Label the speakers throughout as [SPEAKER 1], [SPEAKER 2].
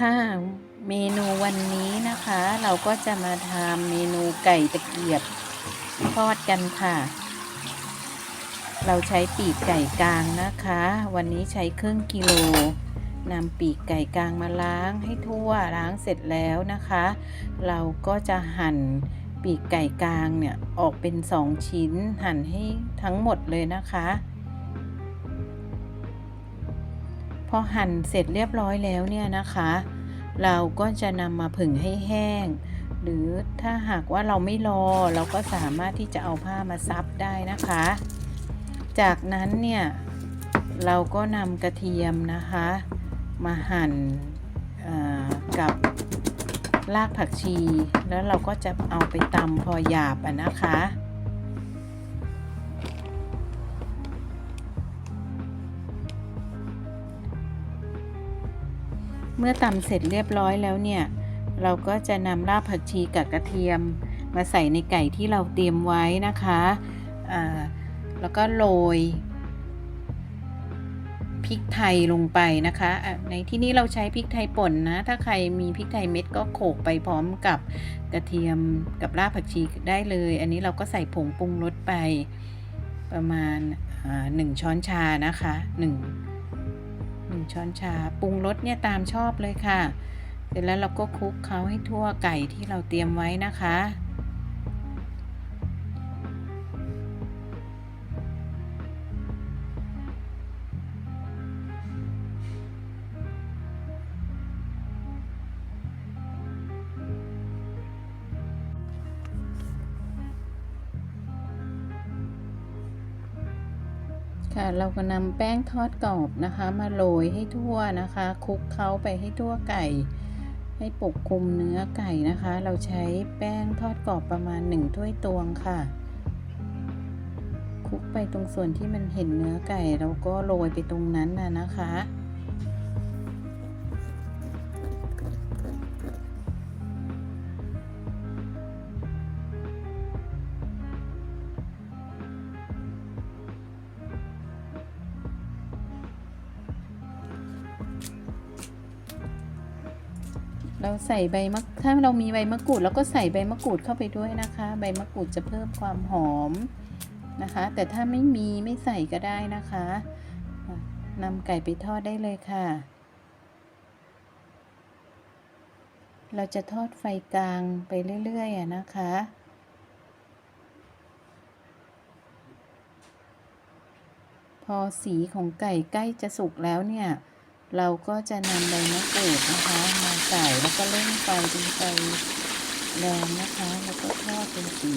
[SPEAKER 1] ค่ะเมนูวันนี้นะคะเราก็จะมาทำเมนูไก่ตะเกียบทอดกันค่ะ เราใช้ปีกไก่กลางนะคะ วันนี้ใช้ครึ่งกิโลนำปีกไก่กลางมาล้างให้ทั่วล้างเสร็จแล้วนะคะ เราก็จะหั่นปีกไก่กลางเนี่ยออกเป็นสองชิ้นหั่นให้ทั้งหมดเลยนะคะ อหั่นเสร็จเรียบร้อยแล้วเนี่ยนะคะ เราก็จะนำมาผึ่งให้แห้ง หรือถ้าหากว่าเราไม่รอเราก็สามารถที่จะเอาผ้ามาซับได้นะคะ จากนั้นเนี่ยเราก็นำกระเทียมนะคะ มาหั่นกับรากผักชี แล้วเราก็จะเอาไปตำพอหยาบอะนะคะ เมื่อตำเสร็จเรียบร้อยแล้วเนี่ย เราก็จะนำรากผักชีกับกระเทียม มาใส่ในไก่ที่เราเตรียมไว้นะคะแล้วก็โรยพริกไทยลงไปนะคะอะในที่นี้เราใช้พริกไทยป่นนะ ถ้าใครมีพริกไทยเม็ดก็โขลกไปพร้อมกับกระเทียมกับรากผักชีได้เลย อันนี้เราก็ใส่ผงปรุงรสไปประมาณหนึ่งช้อนชานะคะหนึ่ง 1 ช้อนชา ปรุงรสเนี่ยตามชอบเลยค่ะ เสร็จแล้วเราก็คลุกเขาให้ทั่วไก่ที่เราเตรียมไว้นะคะ ค่ะเราก็นำแป้งทอดกรอบนะคะ มาโรยให้ทั่วนะคะ คลุกเคล้าไปให้ทั่วไก่ ให้ปกคลุมเนื้อไก่นะคะ เราใช้แป้งทอดกรอบประมาณ1ถ้วยตวงค่ะคลุกไปตรงส่วนที่มันเห็นเนื้อไก่เราก็โรยไปตรงนั้นน่ะนะคะ เราใส่ใบมะถ้าเรามีใบมะกรูดเราก็ใส่ใบมะกรูดเข้าไปด้วยนะคะ ใบมะกรูดจะเพิ่มความหอมนะคะ แต่ถ้าไม่มีไม่ใส่ก็ได้นะคะนำไก่ไปทอดได้เลยค่ะ เราจะทอดไฟกลางไปเรื่อยๆนะคะพอสีของไก่ใกล้จะสุกแล้วเนี่ย เราก็จะนำใบมะกรูดนะคะมาใส่แล้วก็เร่งไฟเป็นไฟแรงนะคะ แล้วก็ทอดเป็นสี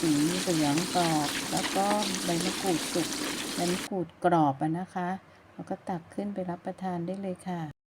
[SPEAKER 1] สีเหลืองกรอบ แล้วก็ใบมะกรูดสุกใบมะกรูดกรอบอะนะคะ แล้วก็ตักขึ้นไปรับประทานได้เลยค่ะ